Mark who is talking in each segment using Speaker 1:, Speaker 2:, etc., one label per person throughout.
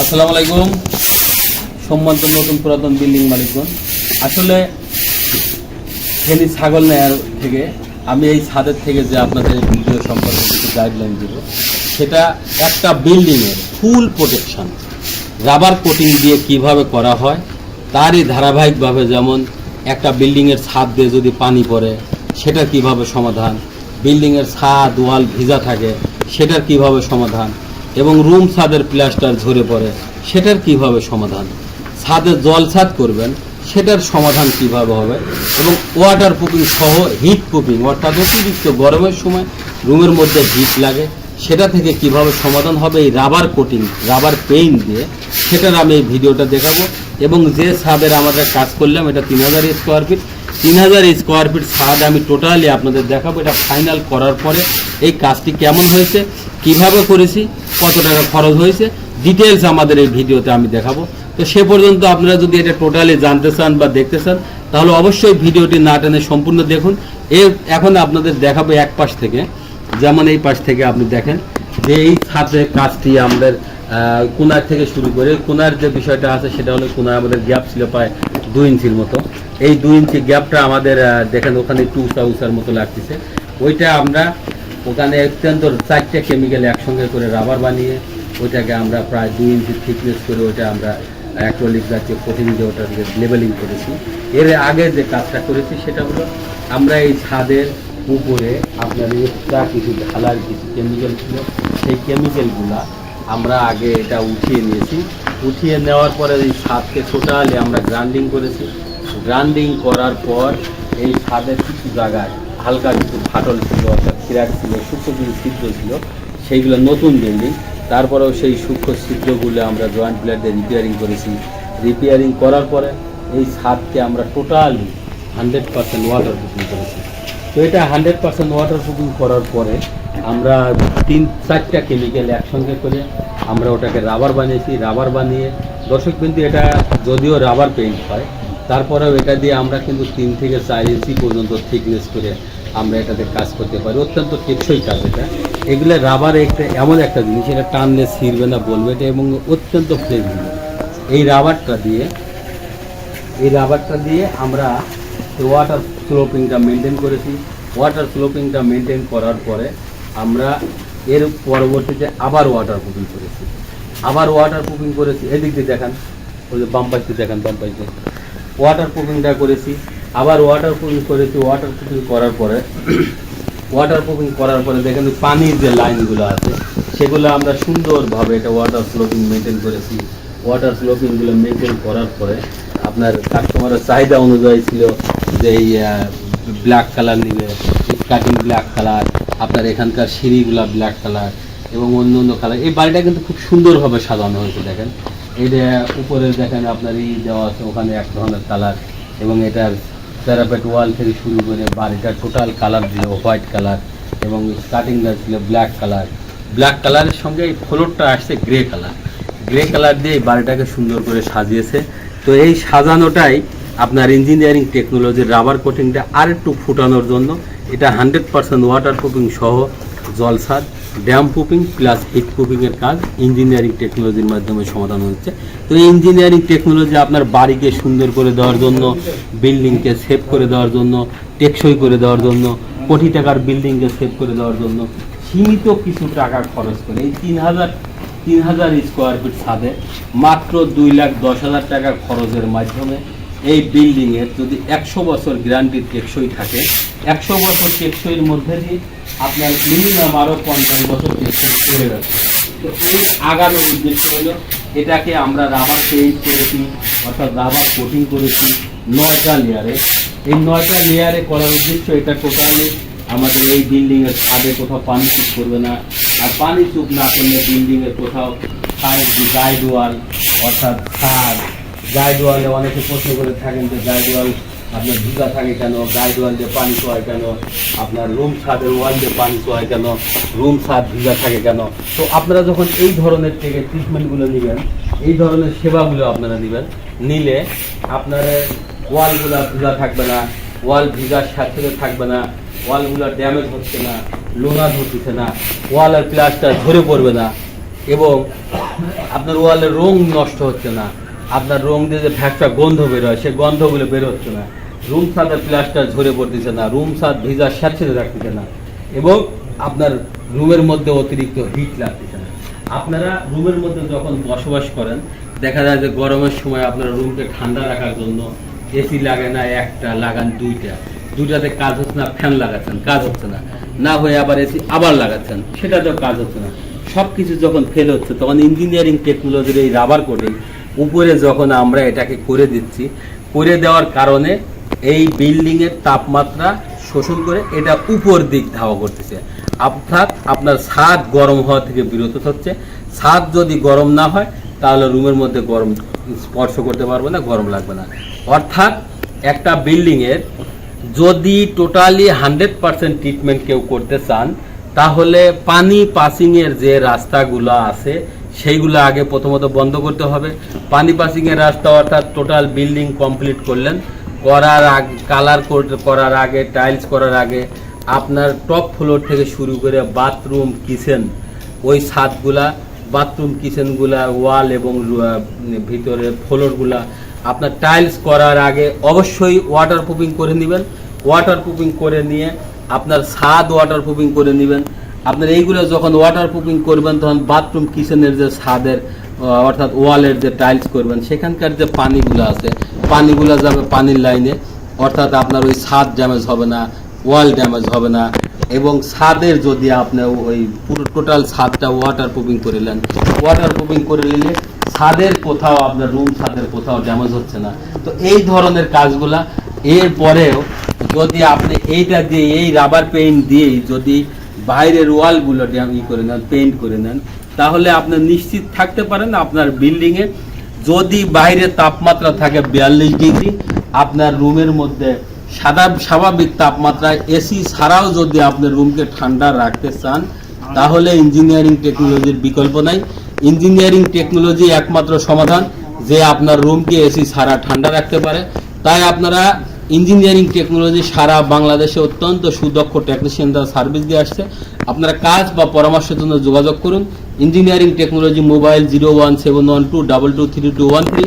Speaker 1: আসসালামু আলাইকুম। সম্মানিত নতুন পুরাতন বিল্ডিং মালিকগণ। আসলে ফেনী ছাগল নেয়ার থেকে, আমি এই ছাদের থেকে যে আপনাদের ভিডিও সম্পর্কে কিছু গাইডলাইন দিব, সেটা একটা বিল্ডিংয়ের ফুল প্রোটেকশন রাবার কোটিং দিয়ে কীভাবে করা হয়, তারই ধারাবাহিকভাবে যেমন একটা বিল্ডিংয়ের ছাদ দিয়ে যদি পানি পড়ে, সেটার কীভাবে সমাধান, বিল্ডিংয়ের ছাদ, ওয়াল, ভিজা থাকে, সেটার কীভাবে সমাধান এবং রুম ছাদের প্লাস্টার ঝরে পড়ে, সেটার কীভাবে সমাধান? ছাদে জল ছাদ করবেন, সেটার সমাধান কীভাবে হবে? এবং ওয়াটার প্রুফিং সহ হিট প্রুফিং অর্থাৎ অতিরিক্ত গরমের সময় রুমের মধ্যে হিট লাগে, সেটা থেকে কীভাবে সমাধান হবে? এই রাবার কোটিং রাবার পেইন্ট দিয়ে, সেটার আমি এই ভিডিওটা দেখাবো। এবং যে ছাদের আমাদের কাজ করলাম, এটা তিন হাজার স্কোয়ার ফিট তিন হাজার স্কোয়ার ফিট ছাদ আমি টোটালি আপনাদের দেখাবো। এটা ফাইনাল করার পরে এই কাজটি কেমন হয়েছে, কীভাবে করেছি কত টাকা খরচ হয়েছে? ডিটেলস আমাদের এই ভিডিওতে আমি দেখাবো। তো সে পর্যন্ত আপনারা যদি এটা টোটালি জানতে চান বা দেখতে চান, তাহলে অবশ্যই ভিডিওটি না টেনে সম্পূর্ণ দেখুন। এর এখন আপনাদের দেখাবো এক পাশ থেকে। যেমন এই পাশ থেকে আপনি দেখেন যে এই ছাদের কাজটি আমাদের কোনার থেকে শুরু করে কোনার যে বিষয়টা আছে সেটা হলো কোনার আমাদের গ্যাপ ছিল প্রায় দুই ইঞ্চির মতো। এই দুই ইঞ্চি গ্যাপটা আমাদের দেখেন ওখানে একটু উঁচা মতো লাগতেছে। ওইটা আমরা ওখানে অত্যন্ত চারটে কেমিক্যাল একসঙ্গে করে রাবার বানিয়ে, ওইটাকে আমরা প্রায় দুই ইঞ্চি থিকনেস করে ওইটা আমরা অ্যাক্রোলিক কোটিং দিয়ে ওটাকে লেবেলিং করেছি। এর আগে যে কাজটা করেছি সেটা হলো, আমরা এই ছাদের উপরে আপনার এক্সট্রা কিছু ঢালার কিছু কেমিক্যাল ছিল, সেই কেমিক্যালগুলা আমরা আগে এটা উঠিয়ে নিয়েছি। উঠিয়ে নেওয়ার পরে এই ছাদকে টোটালি আমরা গ্রাইন্ডিং করেছি। গ্রাইন্ডিং করার পর এই ছাদের কিছু জায়গায় হালকা কিছু ফাটল ছিল, অর্থাৎ ক্র্যাক ছিল, সূক্ষ্ম কিছু ছিদ্র ছিল, সেইগুলো নতুন বিল্ডিং তারপরেও সেই সূক্ষ্ম ছিদ্রগুলো আমরা জয়েন্ট প্লেট দিয়ে রিপেয়ারিং করেছি। রিপেয়ারিং করার পরে এই ছাদকে আমরা totally hundred percent water proofing করেছি। তো এটা হান্ড্রেড পার্সেন্ট ওয়াটার প্রুফিং করার পরে আমরা তিন, চারটা কেমিক্যাল একসঙ্গে করে আমরা ওটাকে রাবার বানিয়েছি। রাবার বানিয়ে, দর্শক কিন্তু এটা যদিও রাবার পেইন্ট হয়, তারপরেও এটা দিয়ে আমরা কিন্তু তিন থেকে চার ইঞ্চি পর্যন্ত থিকনেস করে আমরা এটাতে কাজ করতে পারি। অত্যন্ত টেকসই কাজ এটা। এগুলো রাবার একটা এমন একটা জিনিস, এটা টানলে ছিঁড়বে না, বলবে এটা, এবং অত্যন্ত ফ্লেক্সিবল এই রাবারটা দিয়ে, এই রাবারটা দিয়ে আমরা ওয়াটার স্লোপিংটা মেনটেন করেছি। ওয়াটার স্লোপিংটা মেনটেন করার পরে আমরা এর পরবর্তীতে আবার ওয়াটার প্রুফিং করেছি। আবার ওয়াটার প্রুফিং করেছি। এদিক দিয়ে দেখান, ওই যে বাম পাশে দেখান বাম্পাইতে ওয়াটার প্রুফিংটা করেছি। আবার ওয়াটার প্রুফিং করেছি ওয়াটার প্রুফিং করার পরে ওয়াটার প্রুফিং করার পরে দেখেন পানির যে লাইনগুলো আছে, সেগুলো আমরা সুন্দরভাবে এটা ওয়াটার স্লোপিং মেনটেন করেছি। ওয়াটার স্লোপিংগুলো মেনটেন করার পরে আপনার কাস্টমারের চাহিদা অনুযায়ী ছিল যে এই ব্ল্যাক কালার নিবে কাটিং ব্ল্যাক কালার আপনার এখানকার সিঁড়িগুলা ব্ল্যাক কালার এবং অন্য অন্য কালার এই বাড়িটা কিন্তু খুব সুন্দরভাবে সাজানো হয়েছে, দেখেন। এটা উপরে দেখেন আপনার ই দেওয়া আছে, ওখানে এক ধরনের কালার এবং এটার প্যারাপেট ওয়াল থেকে শুরু করে বাড়িটা টোটাল কালার ছিল হোয়াইট কালার এবং স্টার্টিংটা ছিল ব্ল্যাক কালার ব্ল্যাক কালারের সঙ্গে এই ফ্লোরটা আসছে গ্রে কালার গ্রে কালার দিয়ে এই বাড়িটাকে সুন্দর করে সাজিয়েছে। তো এই সাজানোটাই আপনার ইঞ্জিনিয়ারিং টেকনোলজির রাবার কোটিংটা আর একটু ফুটানোর জন্য। এটা হান্ড্রেড পার্সেন্ট ওয়াটার প্রুফিং সহ জলসাদ ড্যাম প্রুফিং প্লাস হিট প্রুফিংয়ের কাজ ইঞ্জিনিয়ারিং টেকনোলজির মাধ্যমে সমাধান হচ্ছে। তো ইঞ্জিনিয়ারিং টেকনোলজি আপনার বাড়িকে সুন্দর করে দেওয়ার জন্য, বিল্ডিংকে সেভ করে দেওয়ার জন্য, টেকসই করে দেওয়ার জন্য, কোটি টাকার বিল্ডিংকে সেভ করে দেওয়ার জন্য সীমিত কিছু টাকা খরচ করে। এই তিন হাজার তিন হাজার স্কোয়ার ফিট ছাদে মাত্র দুই লাখ দশ হাজার টাকা খরচের মাধ্যমে এই বিল্ডিংয়ের যদি একশো বছর গ্যারান্টি টেকসই থাকে, একশো বছর টেকসইয়ের মধ্যে দিয়ে আপনার মিনিমাম আরও পঞ্চাশ বছর টেকসই করে রাখবে তো এই আগামী উদ্দেশ্য হলো, এটাকে আমরা রাবার পেইন্ট করেছি, অর্থাৎ রাবার কোটিং করেছি নয়টা লেয়ারে এই নয়টা লেয়ারে করার উদ্দেশ্য এটা টোটালি আমাদের এই বিল্ডিংয়ের ছাদে কোথাও পানি চুপ করবে না। আর পানি চুপ না করলে বিল্ডিং এর কোথাও সাইড গাইড ওয়াল অর্থাৎ ছাদ। গাইড ওয়ালে অনেকে প্রশ্ন করে থাকেন যে গাইড ওয়াল আপনার ভিজা থাকে কেন? গাইড ওয়াল দিয়ে পানি চোয়ায় কেন? আপনার রুম ছাদের ওয়াল দিয়ে পানি চোয়ায় কেন? রুম ছাদ ভিজা থাকে কেন? তো আপনারা যখন এই ধরনের থেকে ট্রিটমেন্টগুলো নেবেন, এই ধরনের সেবাগুলো আপনারা নেবেন, নিলে আপনার ওয়ালগুলো ভিজা থাকবে না ওয়াল ভিজার সাথে থাকবে না ওয়ালগুলো ড্যামেজ হচ্ছে না, লোনা ধরতেছে না ওয়ালের প্লাস্টার ঝরে পড়বে না, এবং আপনার ওয়ালের রং নষ্ট হচ্ছে না, আপনার রং দিয়ে যে ভ্যাকটা গন্ধ বের হয় সেই গন্ধগুলো বের হচ্ছে না। রুম ছাদের প্লাস্টার ঝরে পড়তেছে না, রুম ছাদ ভিজা স্যাঁতসেঁতে রাখতেছে না এবং আপনার রুমের মধ্যে অতিরিক্ত হিট লাগতেছে না। আপনারা রুমের মধ্যে যখন বসবাস করেন, দেখা যায় যে গরমের সময় আপনারা রুমকে ঠান্ডা রাখার জন্য এসি লাগে না, একটা লাগান দুইটা। দুইটাতে কাজ হচ্ছে না, ফ্যান লাগাচ্ছেন, কাজ হচ্ছে না। না হয়ে আবার এসি আবার লাগাচ্ছেন, সেটাতেও কাজ হচ্ছে না। সব কিছু যখন ফেল হচ্ছে, তখন ইঞ্জিনিয়ারিং টেকনোলজির এই রাবার কোটিং উপরে যখন আমরা এটাকে করে দিচ্ছি, করে দেওয়ার কারণে এই বিল্ডিং এর তাপমাত্রা শোষণ করে এটা উপর দিক ধাওয়া করতেছে। অর্থাৎ আপনার ছাদ গরম হওয়া থেকে বিরত হচ্ছে ছাদ যদি গরম না হয়, তাহলে রুমের মধ্যে গরম স্পর্শ করতে পারবে না, গরম লাগবে না। অর্থাৎ একটা বিল্ডিং এর যদি টোটালি হান্ড্রেড পার্সেন্ট ট্রিটমেন্ট কেউ করতে চান, তাহলে পানি পাসিং এর যে রাস্তাগুলো আছে, সেইগুলো আগে প্রথমত বন্ধ করতে হবে। পানি পাসিং এর রাস্তা অর্থাৎ টোটাল বিল্ডিং কমপ্লিট করলেন। করার আগে কালার করার আগে টাইলস করার আগে আপনার টপ ফ্লোর থেকে শুরু করে বাথরুম কিচেন ওই ছাদগুলা বাথরুম কিচেনগুলা ওয়াল এবং ভিতরে ফ্লোরগুলা আপনার টাইলস করার আগে অবশ্যই ওয়াটার প্রুফিং করে নেবেন। ওয়াটার প্রুফিং করে নিয়ে আপনার ছাদ ওয়াটার প্রুফিং করে নেবেন। আপনার এইগুলো যখন ওয়াটার প্রুফিং করবেন, তখন বাথরুম কিচেনের যে ছাদের অর্থাৎ ওয়ালের যে টাইলস করবেন, সেখানকার যে পানিগুলো আছে, পানিগুলো যাবে পানির লাইনে অর্থাৎ আপনার ওই ছাদ ড্যামেজ হবে না, ওয়াল ড্যামেজ হবে না এবং ছাদের যদি আপনি ওই পুরো টোটাল ছাদটা ওয়াটার প্রুফিং করে নেন ওয়াটার প্রুফিং করে নিলে ছাদের কোথাও আপনার রুম ছাদের কোথাও ড্যামেজ হচ্ছে না। তো এই ধরনের কাজগুলা, এরপরেও যদি আপনি এইটা দিয়ে, এই রাবার পেইন্ট দিয়েই যদি বাইরের ওয়ালগুলো ড্যাম ই করে নেন পেইন্ট করে নেন তাহলে আপনি নিশ্চিত থাকতে পারেন আপনার বিল্ডিংয়ে যদি বাইরে তাপমাত্রা থাকে বিয়াল্লিশ ডিগ্রি, আপনার রুমের মধ্যে সাদা স্বাভাবিক তাপমাত্রায় এসি ছাড়াও যদি আপনি রুমকে ঠান্ডা রাখতে চান, তাহলে ইঞ্জিনিয়ারিং টেকনোলজির বিকল্প নাই। ইঞ্জিনিয়ারিং টেকনোলজি একমাত্র সমাধান যে আপনার রুমকে এসি ছাড়া ঠান্ডা রাখতে পারে। তাই আপনারা ইঞ্জিনিয়ারিং টেকনোলজি সারা বাংলাদেশে অত্যন্ত সুদক্ষ টেকনিশিয়ান দ্বারা সার্ভিস দিয়ে আসছে। আপনারা কাজ বা পরামর্শের জন্য যোগাযোগ করুন। Engineering Technology mobile zero one seven one two double two three two one three,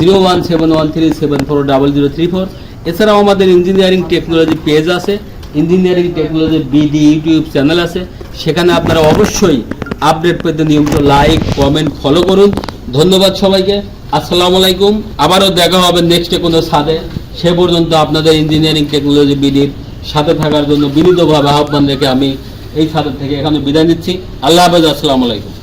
Speaker 1: zero one seven one three seven four double zero three four. এছাড়াও আমাদের ইঞ্জিনিয়ারিং টেকনোলজি পেজ আছে, Engineering Technology BD, YouTube channel আছে। সেখানে আপনারা অবশ্যই update পেতে নিয়মিত like, comment, follow করুন। ধন্যবাদ সবাইকে। আসসালামু আলাইকুম। আবারও দেখা হবে নেক্সটে কোনো সাথে। সে পর্যন্ত আপনাদের ইঞ্জিনিয়ারিং টেকনোলজি বিডির সাথে থাকার জন্য বিনীতভাবে আহ্বান রেখে আমি এই সাথে থেকে এখানে বিদায় নিচ্ছি। আল্লাহ হাফেজ আসসালামু আলাইকুম।